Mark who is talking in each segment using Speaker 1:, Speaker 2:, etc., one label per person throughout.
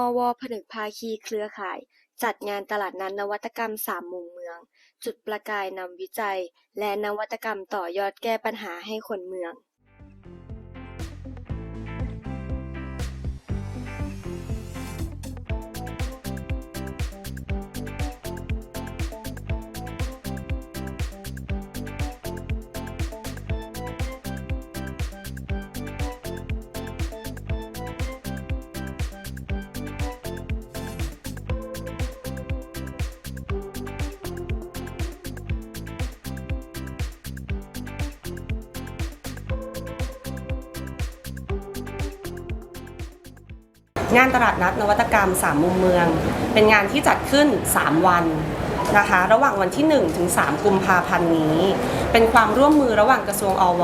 Speaker 1: อว ผนึกภาคีเครือข่าย จัดงานตลาดนัดนวัตกรรมสามมุมเมือง จุดประกายนำวิจัย และนวัตกรรมต่อยอดแก้ปัญหาให้คนเมือง
Speaker 2: งานตลาดนัดนวัตกรรม 3 มุมเมือง เป็นงานที่จัดขึ้น 3 วันนะคะ ระหว่างวันที่ 1 ถึง 3 กุมภาพันธ์นี้ เป็นความร่วมมือระหว่างกระทรวงอว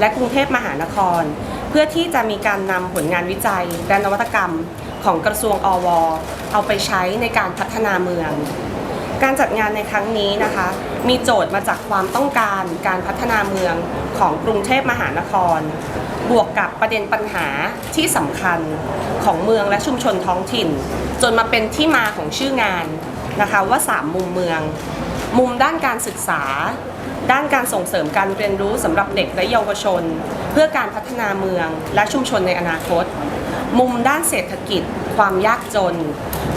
Speaker 2: และกรุงเทพมหานคร เพื่อที่จะมีการนำผลงานวิจัยและนวัตกรรมของกระทรวงอว เอาไปใช้ในการพัฒนาเมือง การจัดงานในครั้งนี้นะคะ มีโจทย์มาจากความต้องการการพัฒนาเมืองของกรุงเทพมหานคร บวกกับประเด็นปัญหาที่สำคัญของเมืองและชุมชนท้องถิ่น จนมาเป็นที่มาของชื่องานนะคะว่า 3 มุมเมือง มุมด้านการศึกษา ด้านการส่งเสริมการเรียนรู้สำหรับเด็กและเยาวชน เพื่อการพัฒนาเมืองและชุมชนในอนาคต มุมด้านเศรษฐกิจ ความยากจน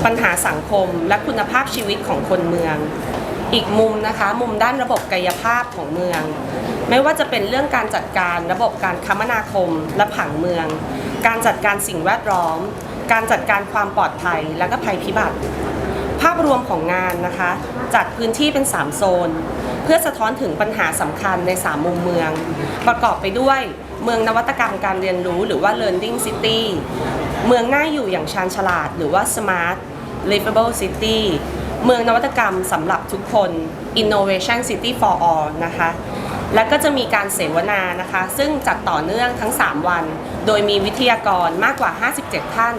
Speaker 2: ปัญหาสังคม และคุณภาพชีวิตของคนเมือง อีกมุมนะคะ มุมด้านระบบกายภาพของเมือง ไม่ว่าจะเป็นเรื่องการจัดการระบบการคมนาคมและผังเมือง การจัดการสิ่งแวดล้อม การจัดการความปลอดภัยและก็ภัยพิบัติ ภาพรวมของงานนะคะ จัดพื้นที่เป็น 3 โซน เพื่อสะท้อนถึงปัญหาสำคัญใน 3 มุมเมือง ประกอบไปด้วยเมืองนวัตกรรมการเรียนรู้หรือว่า learning city เมืองน่าอยู่อย่างชาญฉลาดหรือว่า smart livable city เมืองนวัตกรรมสำหรับทุกคน innovation city for all นะคะ และก็จะมีการเสวนานะคะ ซึ่งจัดต่อเนื่องทั้ง 3 วัน โดยมีวิทยากรมากกว่า 57 ท่าน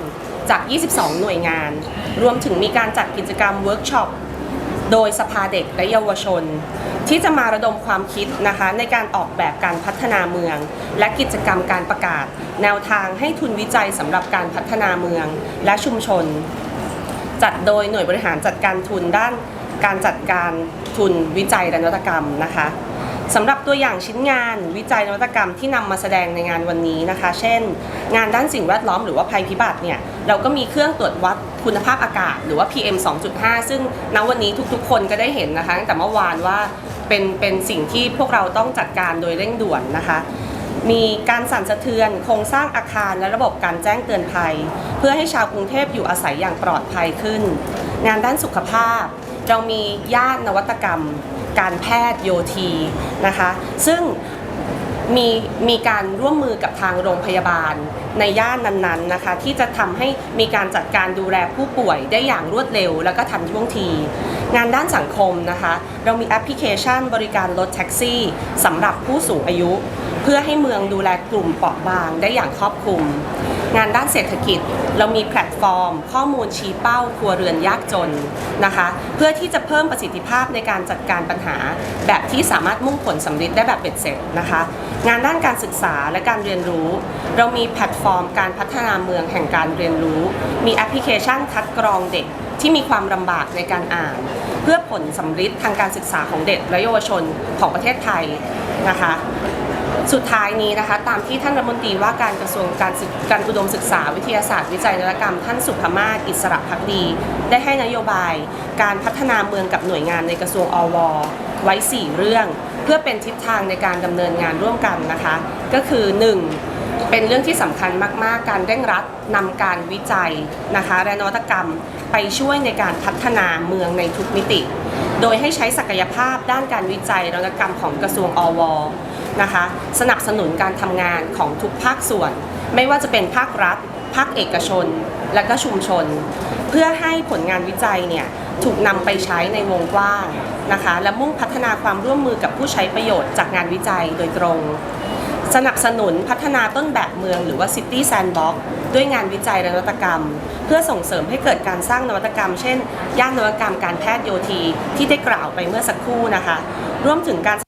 Speaker 2: จาก 22 หน่วยงาน รวมถึงมีการจัดกิจกรรมเวิร์กช็อปโดยสภาเด็กและเยาวชน ที่จะมาระดมความคิดนะคะ ในการออกแบบการพัฒนาเมือง และกิจกรรมการประกาศ แนวทางให้ทุนวิจัยสำหรับการพัฒนาเมืองและชุมชน จัดโดยหน่วยบริหารจัดการทุนด้านการจัดการทุนวิจัยและนวัตกรรมนะคะสำหรับตัวอย่างชิ้นงานวิจัยนวัตกรรมที่นำมาแสดงในงานวันนี้นะคะ เช่น งานด้านสิ่งแวดล้อมหรือว่าภัยพิบัติเนี่ยเราก็มีเครื่องตรวจวัดคุณภาพอากาศ หรือว่า PM 2.5 ซึ่งณวันนี้ทุกๆ คนก็ได้เห็นนะคะตั้งแต่เมื่อวานว่าเป็นเป็นสิ่งที่พวกเราต้องจัดการโดยเร่งด่วนนะคะ มีการสั่นสะเทือนโครงสร้างอาคารและระบบการแจ้งเตือนภัย เพื่อให้ชาวกรุงเทพอยู่อาศัยอย่างปลอดภัยขึ้น งานด้านสุขภาพ เรามีย่านนวัตกรรม การแพทย์โยทีนะคะ ซึ่งมีมีการร่วมมือกับทางโรงพยาบาล ในย่านนั้นๆนะคะ ที่จะทำให้มีการจัดการดูแลผู้ป่วยได้อย่างรวดเร็ว แล้วก็ทันท่วงที งานด้านสังคมนะคะ เรามีแอปพลิเคชันบริการรถแท็กซี่สำหรับผู้สูงอายุ พื่อให้เมืองดูแลกลุ่มเปราะบางได้อย่างครอบคลุม งานด้านเศรษฐกิจเรามีแพลตฟอร์ม ข้อมูลชี้เป้าครัวเรือนยากจนนะคะ เพื่อที่จะเพิ่มประสิทธิภาพในการจัดการปัญหา แบบที่สามารถมุ่งผลสำเร็จได้แบบเบ็ดเสร็จนะคะ งานด้านการศึกษาและการเรียนรู้ เรามีแพลตฟอร์ม การพัฒนาเมืองแห่งการเรียนรู้ มีแอปพลิเคชันคัดกรองเด็กที่มีความลำบากในการอ่าน เพื่อผลสำฤทธิ์ทางการศึกษาของเด็กและเยาวชนของประเทศไทยนะคะ สุดท้ายนี้นะคะ ตามที่ท่านรัฐมนตรีว่าการกระทรวงการการอุดมศึกษาวิทยาศาสตร์วิจัยนวัตกรรม ท่านสุภมาศอิสระพักดี ได้ให้นโยบาย การพัฒนาเมืองกับหน่วยงานในกระทรวงอวไว้ 4 เรื่อง เพื่อเป็นทิศทางในการดำเนินงานร่วมกันนะคะ ก็คือ 1. เป็นเรื่องที่สำคัญมาก ๆ การเร่งรัดนำการวิจัยนะคะและนวัตกรรมไปช่วยในการพัฒนาเมืองในทุกมิติ โดยให้ใช้ศักยภาพด้านการวิจัยนวัตกรรมของกระทรวงอว นะคะ สนับสนุนการทำงานของทุกภาคส่วน ไม่ว่าจะเป็นภาครัฐ ภาคเอกชน และก็ชุมชน เพื่อให้ผลงานวิจัยเนี่ยถูกนำไปใช้ในวงกว้างนะคะ และมุ่งพัฒนาความร่วมมือกับผู้ใช้ประโยชน์จากงานวิจัยโดยตรง สนับสนุนพัฒนาต้นแบบเมืองหรือว่า City Sandbox ด้วยงานวิจัยและนวัตกรรม เพื่อส่งเสริมให้เกิดการสร้างนวัตกรรม เช่น ย่านนวัตกรรมการแพทย์โยธีที่ได้กล่าวไปเมื่อสักครู่นะคะ ร่วมถึงการ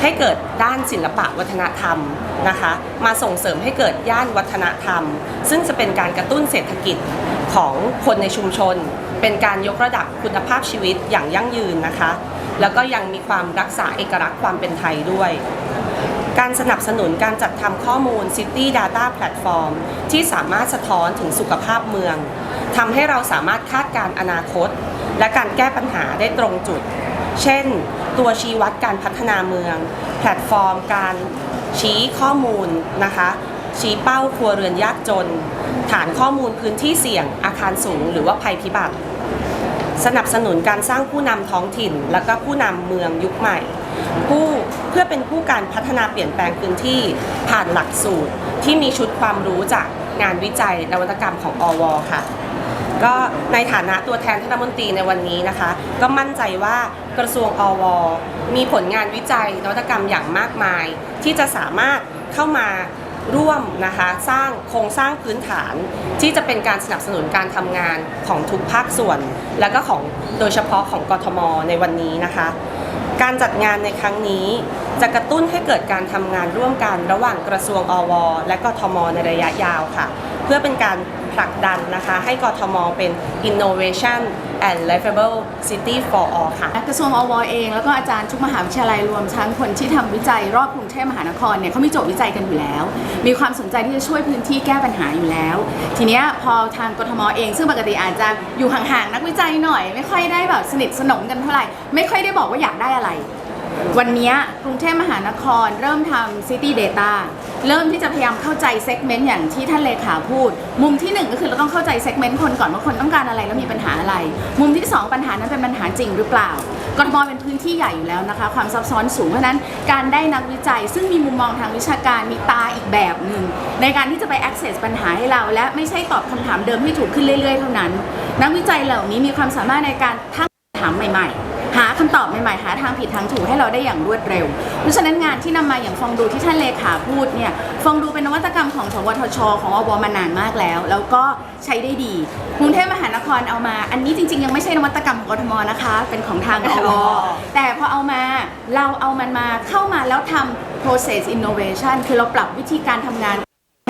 Speaker 2: ให้เกิดด้านศิลปะวัฒนธรรมนะคะ มาส่งเสริมให้เกิดย่านวัฒนธรรม ซึ่งจะเป็นการกระตุ้นเศรษฐกิจของคนในชุมชน เป็นการยกระดับคุณภาพชีวิตอย่างยั่งยืนนะคะ แล้วก็ยังมีความรักษาเอกลักษณ์ความเป็นไทยด้วยการสนับสนุนการจัดทำข้อมูล City Data Platform ที่สามารถสะท้อนถึงสุขภาพเมืองทำให้เราสามารถคาดการณ์อนาคต และการแก้ปัญหาได้ตรงจุด เช่น ตัวชี้วัดการพัฒนาเมือง แพลตฟอร์มการชี้ข้อมูลนะคะชี้เป้าครัวเรือนยากจน ฐานข้อมูลพื้นที่เสี่ยง อาคารสูง หรือว่าภัยพิบัติ สนับสนุนการสร้างผู้นำท้องถิ่น และก็ผู้นำเมืองยุคใหม่ ผู้เพื่อเป็นผู้การพัฒนาเปลี่ยนแปลงพื้นที่ผ่านหลักสูตร ที่มีชุดความรู้จากงานวิจัยนวัตกรรมของอวค่ะ ก็ในฐานะตัวแทนท่านรัฐมนตรีในวันนี้นะคะ ก็มั่นใจว่ากระทรวงอว มีผลงานวิจัยนวัตกรรมอย่างมากมาย ที่จะสามารถเข้ามาร่วมนะคะสร้างโครงสร้างพื้นฐานที่จะเป็นการสนับสนุนการทำงานของทุกภาคส่วน และก็ของโดยเฉพาะของกทมในวันนี้นะคะ การจัดงานในครั้งนี้ จะกระตุ้นให้เกิดการทำงานร่วมกันระหว่างกระทรวงอว และกทมในระยะยาวค่ะ เพื่อเป็นการ ผลักดันนะคะ ให้กทมเป็น innovation and livable city for all ค่ะ
Speaker 3: กระทรวงอวเอง แล้วก็อาจารย์ทุกมหาวิทยาลัยรวมทั้งคนที่ทำวิจัยรอบกรุงเทพมหานครเนี่ยเขามีโจทย์วิจัยกันอยู่แล้ว มีความสนใจที่จะช่วยพื้นที่แก้ปัญหาอยู่แล้ว ทีเนี้ยพอทางกทมเอง ซึ่งปกติอาจจะอยู่ห่างๆนักวิจัยหน่อย ไม่ค่อยได้แบบสนิทสนมกันเท่าไหร่ไม่ค่อยได้บอกว่าอยากได้อะไร วันนี้กรุงเทพมหานครเริ่มทำ City Data เริ่มที่จะพยายามเข้าใจเซกเมนต์อย่างที่ท่านเลขาพูด มุมที่หนึ่งก็คือเราต้องเข้าใจเซกเมนต์คนก่อนว่าคนต้องการอะไรแล้วมีปัญหาอะไร มุมที่สองปัญหานั้นเป็นปัญหาจริงหรือเปล่ากรทมเป็นพื้นที่ใหญ่อยู่แล้วนะคะ ความซับซ้อนสูงเพราะนั้นการได้นักวิจัย ซึ่งมีมุมมองทางวิชาการมีตาอีกแบบหนึ่งในการที่จะไป access ปัญหาให้เรา และไม่ใช่ตอบคำถามเดิมที่ถูกขึ้นเรื่อยๆเท่านั้น นักวิจัยเหล่านี้มีความสามารถในการตั้งถามใหม่ ๆ หาคำตอบใหม่ๆหาทางผิดทางถูกให้เราได้อย่างรวดเร็ว เพราะฉะนั้นงานที่นำมาอย่างฟองดูที่ท่านเลขาพูดเนี่ยฟองดูเป็นนวัตกรรมของสวทช ของอวมานานมากแล้ว แล้วก็ใช้ได้ดีกรุงเทพมหานครเอามา อันนี้จริง ๆ ยังไม่ใช่นวัตกรรมของกทมนะคะ เป็นของทางอวแต่พอเอามาเราเอามันมาเข้ามาแล้วทำ process innovation คือเราปรับวิธีการทำงาน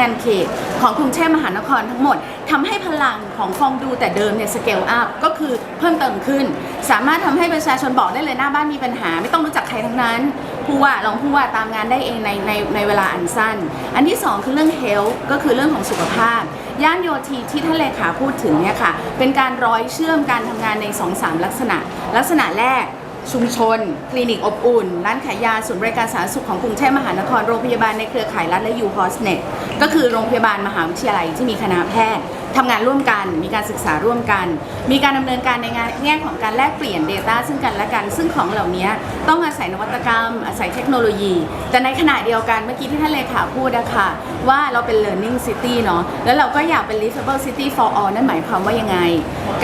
Speaker 3: งานเขตของกรุงเทพมหานครทั้งหมด ทำให้พลังของฟองดูแต่เดิมเนี่ยสเกลอัพก็คือเพิ่มเติมขึ้น สามารถทำให้ประชาชนบอกได้เลยหน้าบ้านมีปัญหา ไม่ต้องรู้จักใครทั้งนั้นผู้ว่าลองผู้ว่าตามงานได้เองในในในเวลาอันสั้น อันที่ 2 คือเรื่อง health ก็คือเรื่องของสุขภาพ ย่านโยธีที่ท่านเลขาพูดถึงเนี่ยค่ะเป็นการร้อยเชื่อมการทำงานใน 2-3 ลักษณะ ลักษณะแรกชุมชน คลินิกอบอุ่น ร้านขายยาศูนย์บริการสาธารณสุขของกรุงเทพมหานคร โรงพยาบาลในเครือข่ายรัฐและยูฮอสเน็ตก็คือโรงพยาบาลมหาวิทยาลัยที่มีคณะแพทย์ ทำงานร่วมกัน มีการศึกษาร่วมกัน มีการดำเนินการในงานแง่ของการแลกเปลี่ยน Data ซึ่งกันและกัน ซึ่งของเหล่านี้ต้องอาศัยนวัตกรรม อาศัยเทคโนโลยี แต่ในขณะเดียวกันเมื่อกี้ที่ท่านเลขาพูดนะคะว่าเราเป็น learning city เนาะแล้วเราก็อยากเป็น livable city for all นั่นหมายความว่ายังไง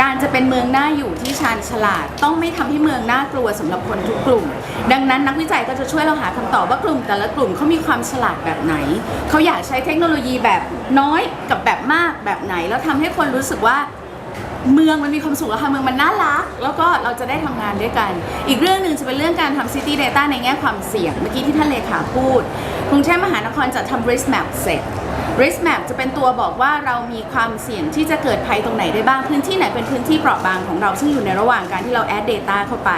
Speaker 3: การจะเป็นเมืองน่าอยู่ที่ชาญฉลาด ต้องไม่ทำให้เมืองน่ากลัวสำหรับคนทุกกลุ่ม ดังนั้นนักวิจัยก็จะช่วยเราหาคำตอบว่ากลุ่ม แต่ละกลุ่มเขามีความฉลาดแบบไหนเขาอยากใช้เทคโนโลยีแบบน้อยกับแบบมากแบบไหนแล้วแล้วทำให้คนรู้สึกว่าเมืองมันมีความสุขแล้วค่ะเมืองมันน่ารัก แล้วก็เราจะได้ทำงานด้วยกัน อีกเรื่องหนึ่งจะเป็นเรื่องการทำ City Data ในแง่ความเสี่ยง เมื่อกี้ที่ท่านเลขาพูดกรุงเทพมหานครจะทำ risk map เสร็จ risk map จะเป็นตัวบอกว่าเรามีความเสี่ยงที่จะเกิดภัยตรงไหนได้บ้าง พื้นที่ไหนเป็นพื้นที่เปราะบางของเราซึ่งอยู่ในระหว่างการที่เรา add data เข้าไป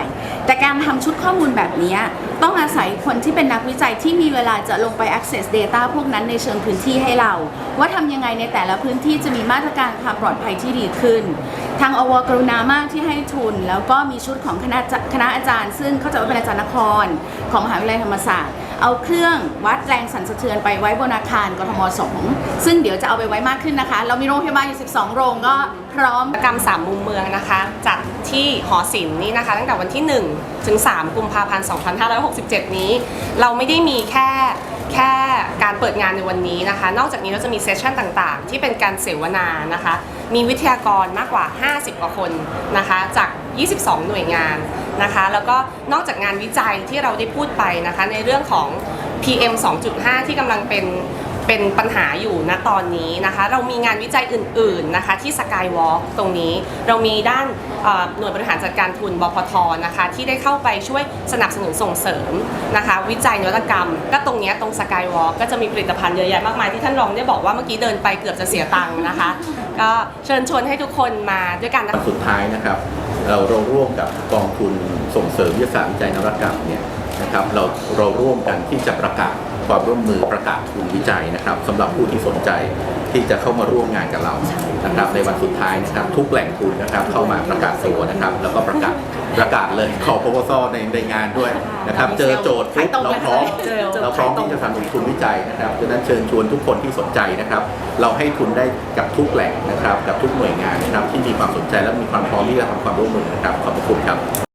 Speaker 3: แต่การทำชุดข้อมูลแบบนี้ต้องอาศัยคนที่เป็นนักวิจัยที่มีเวลาจะลงไป access data พวกนั้นในเชิงพื้นที่ให้เรา ว่าทำยังไงในแต่ละพื้นที่จะมีมาตรการความปลอดภัยที่ดีขึ้น ทางอวกรุณามากที่ให้ทุน แล้วก็มีชุดของคณะคณะอาจารย์ ซึ่งเขาจะว่าเป็นอาจารย์นคร ของมหาวิทยาลัยธรรมศาสตร์ เอาเครื่องวัดแรงสั่นสะเทือนไปไว้บนอาคารกทมสองซึ่งเดี๋ยวจะเอาไปไว้มากขึ้นนะคะ เรามีโรงพยาบาลอยู่ 12 โรงก็พร้อม
Speaker 2: กรรมสามมุมเมืองนะคะจัดที่หอศิลป์นี่นะคะ ตั้งแต่วันที่ 1 ถึง 3 กุมภาพันธ์ 2567 นี้ เราไม่ได้มีแค่ แค่การเปิดงานในวันนี้นะคะ นอกจากนี้เราจะมีเซสชันต่างๆ ที่เป็นการเสวนานะคะ มีวิทยากรมากกว่า 50 กว่าคนนะคะ จาก 22 หน่วยงานนะคะ แล้วก็นอกจากงานวิจัยที่เราได้พูดไปนะคะ ในเรื่องของ PM 2.5 ที่กำลังเป็น เป็นปัญหาอยู่ณตอนนี้นะคะ เรามีงานวิจัยอื่นๆนะคะที่สกายวอล์กตรงนี้ เรามีด้านหน่วยบริหารจัดการทุนบพทนะคะที่ได้เข้าไปช่วยสนับสนุนส่งเสริมนะคะ วิจัยนวัตกรรม ก็ตรงนี้ตรงสกายวอล์กก็จะมีผลิตภัณฑ์เยอะแยะมากมายที่ท่านรองได้บอกว่าเมื่อกี้เดินไปเกือบจะเสียตังค์นะคะ ก็เชิญชวนให้ทุกคนมาด้วยกันนะ
Speaker 4: สุดท้ายนะครับ เราเราร่วมกับกองทุนส่งเสริมวิทยาศาสตร์วิจัยนวัตกรรมเนี่ยนะครับเราเราร่วมกันที่จะประกาศ ความร่วมมือประกาศทุนวิจัยนะครับสำหรับผู้ที่สนใจที่จะเข้ามาร่วมงานกับเรานะครับในวันสุดท้ายนะครับทุกแหล่งทุนนะครับเข้ามาประกาศตัวนะครับแล้วก็ประกาศประกาศเลยขอโปรโมซในในงานด้วยนะครับเจอโจทย์ปุ๊บเราพร้อม
Speaker 2: เจอ
Speaker 4: เราพร้อมที่จะสนับสนุนทุนวิจัยนะครับดังนั้นเชิญชวนทุกคนที่สนใจนะครับ เราให้ทุนได้กับทุกแหล่งนะครับกับทุกหน่วยงานนะครับที่มีความสนใจและมีความพร้อมที่จะทำความร่วมมือนะครับขอบพระคุณครับ